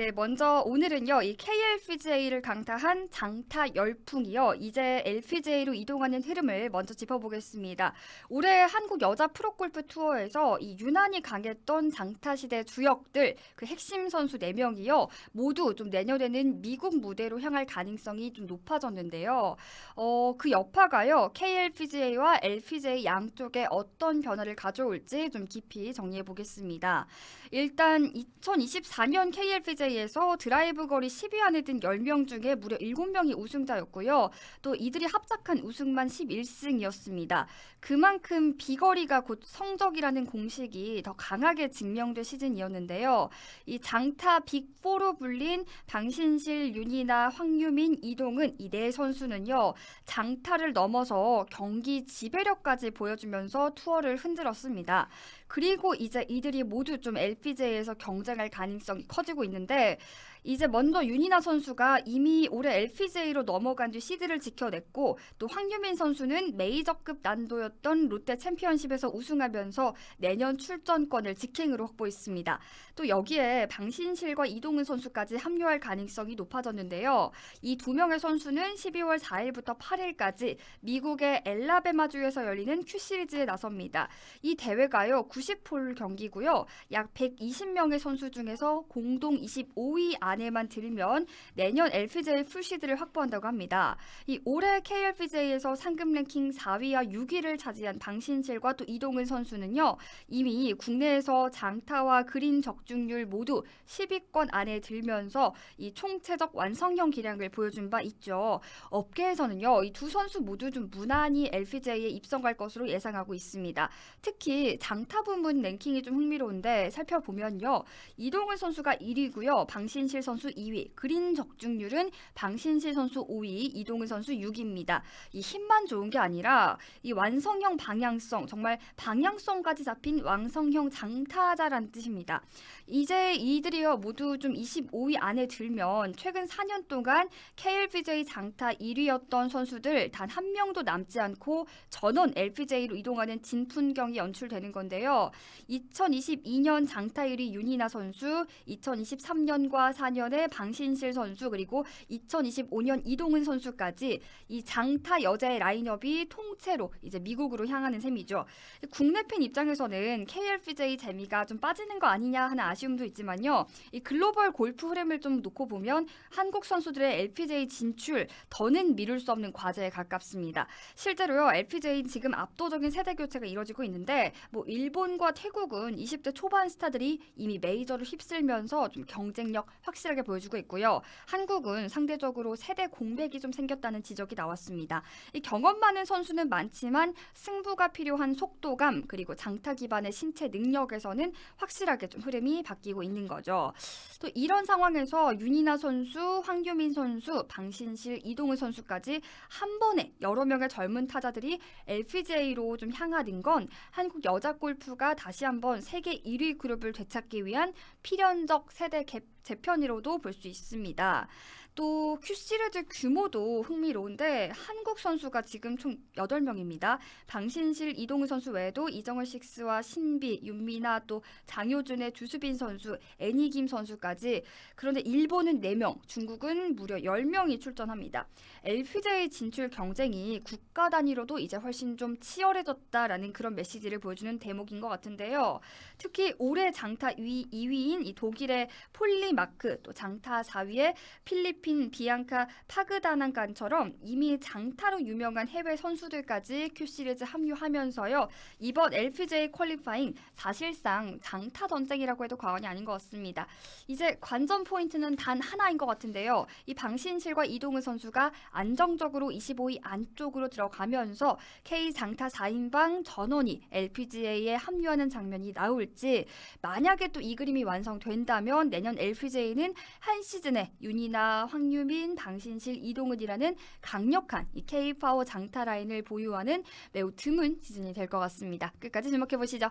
네, 먼저 오늘은요, 이 KLPGA를 강타한 장타 열풍이요, 이제 LPGA로 이동하는 흐름을 먼저 짚어보겠습니다. 올해 한국 여자 프로골프 투어에서 이 유난히 강했던 장타 시대 주역들, 그 핵심 선수 4명이요, 모두 좀 내년에는 미국 무대로 향할 가능성이 좀 높아졌는데요. 어, 그 여파가요, KLPGA와 LPGA 양쪽에 어떤 변화를 가져올지 좀 깊이 정리해 보겠습니다. 일단 2024년 KLPGA 에서 드라이브 거리 10위 안에 든 10명 중에 무려 7명이 우승자였고요. 또 이들이 합작한 우승만 11승이었습니다. 그만큼 비거리가 곧 성적이라는 공식이 더 강하게 증명된 시즌이었는데요. 이 장타 빅4로 불린 방신실, 윤이나 황유민, 이동은 이 네 선수는요. 장타를 넘어서 경기 지배력까지 보여주면서 투어를 흔들었습니다. 그리고 이제 이들이 모두 좀 LPGA에서 경쟁할 가능성이 커지고 있는데 이제 먼저 윤이나 선수가 이미 올해 LPGA로 넘어간 뒤 시드를 지켜냈고 또 황유민 선수는 메이저급 난도였던 롯데 챔피언십에서 우승하면서 내년 출전권을 직행으로 확보했습니다. 또 여기에 방신실과 이동은 선수까지 합류할 가능성이 높아졌는데요. 이 두 명의 선수는 12월 4일부터 8일까지 미국의 엘라베마주에서 열리는 Q 시리즈에 나섭니다. 이 대회가요 90홀 경기고요. 약 120명의 선수 중에서 공동 25위 안에만 들면 내년 LPGA 풀시드를 확보한다고 합니다. 이 올해 KLPGA에서 상금 랭킹 4위와 6위를 차지한 방신실과 또 이동은 선수는요. 이미 국내에서 장타와 그린 적중률 모두 10위권 안에 들면서 이 총체적 완성형 기량을 보여준 바 있죠. 업계에서는요. 이 두 선수 모두 좀 무난히 LPGA에 입성할 것으로 예상하고 있습니다. 특히 장타 부문 랭킹이 좀 흥미로운데 살펴보면요. 이동은 선수가 1위고요. 방신실 선수 2위. 그린 적중률은 방신실 선수 5위, 이동은 선수 6위입니다. 이 힘만 좋은 게 아니라 이 완성형 방향성, 정말 방향성까지 잡힌 완성형 장타자라는 뜻입니다. 이제 이들이요 모두 좀 25위 안에 들면 최근 4년 동안 KLPGA 장타 1위였던 선수들 단 한 명도 남지 않고 전원 LPGA로 이동하는 진풍경이 연출되는 건데요. 2022년 장타 1위 윤이나 선수, 2023 년과 4년의 방신실 선수 그리고 2025년 이동은 선수까지 이 장타 여자의 라인업이 통째로 이제 미국으로 향하는 셈이죠. 국내 팬 입장에서는 KLPGA 재미가 좀 빠지는 거 아니냐 하는 아쉬움도 있지만요. 이 글로벌 골프 흐름을 좀 놓고 보면 한국 선수들의 LPGA 진출 더는 미룰 수 없는 과제에 가깝습니다. 실제로요. LPGA 지금 압도적인 세대 교체가 이뤄지고 있는데 뭐 일본과 태국은 20대 초반 스타들이 이미 메이저를 휩쓸면서 좀 경 쟁력 확실하게 보여주고 있고요. 한국은 상대적으로 세대 공백이 좀 생겼다는 지적이 나왔습니다. 이 경험 많은 선수는 많지만 승부가 필요한 속도감 그리고 장타 기반의 신체 능력에서는 확실하게 좀 흐름이 바뀌고 있는 거죠. 또 이런 상황에서 윤이나 선수, 황규민 선수, 방신실, 이동우 선수까지 한 번에 여러 명의 젊은 타자들이 LPGA로 좀 향하는 건 한국 여자 골프가 다시 한번 세계 1위 그룹을 되찾기 위한 필연적 세대 갭 hip 재편이로도 볼 수 있습니다. 또 Q 시리즈 규모도 흥미로운데 한국 선수가 지금 총 8명입니다. 방신실 이동우 선수 외에도 이정을 식스와 신비, 윤미나 또 장효준의 주수빈 선수, 애니김 선수까지 그런데 일본은 4명, 중국은 무려 10명이 출전합니다. LPGA 진출 경쟁이 국가 단위로도 이제 훨씬 좀 치열해졌다라는 그런 메시지를 보여주는 대목인 것 같은데요. 특히 올해 장타 2위, 2위인 이 독일의 폴리 마크 또 장타 4위의 필리핀 비앙카 파그다난간처럼 이미 장타로 유명한 해외 선수들까지 Q 시리즈 합류하면서요. 이번 LPGA 퀄리파잉 사실상 장타 전쟁이라고 해도 과언이 아닌 것 같습니다. 이제 관전 포인트는 단 하나인 것 같은데요. 이 방신실과 이동은 선수가 안정적으로 25위 안쪽으로 들어가면서 K 장타 4인방 전원이 LPGA에 합류하는 장면이 나올지 만약에 또 이 그림이 완성된다면 내년 LPGA 는 한 시즌에 윤이나 황유민, 방신실, 이동은이라는 강력한 이 K 파워 장타 라인을 보유하는 매우 드문 시즌이 될 것 같습니다. 끝까지 주목해 보시죠.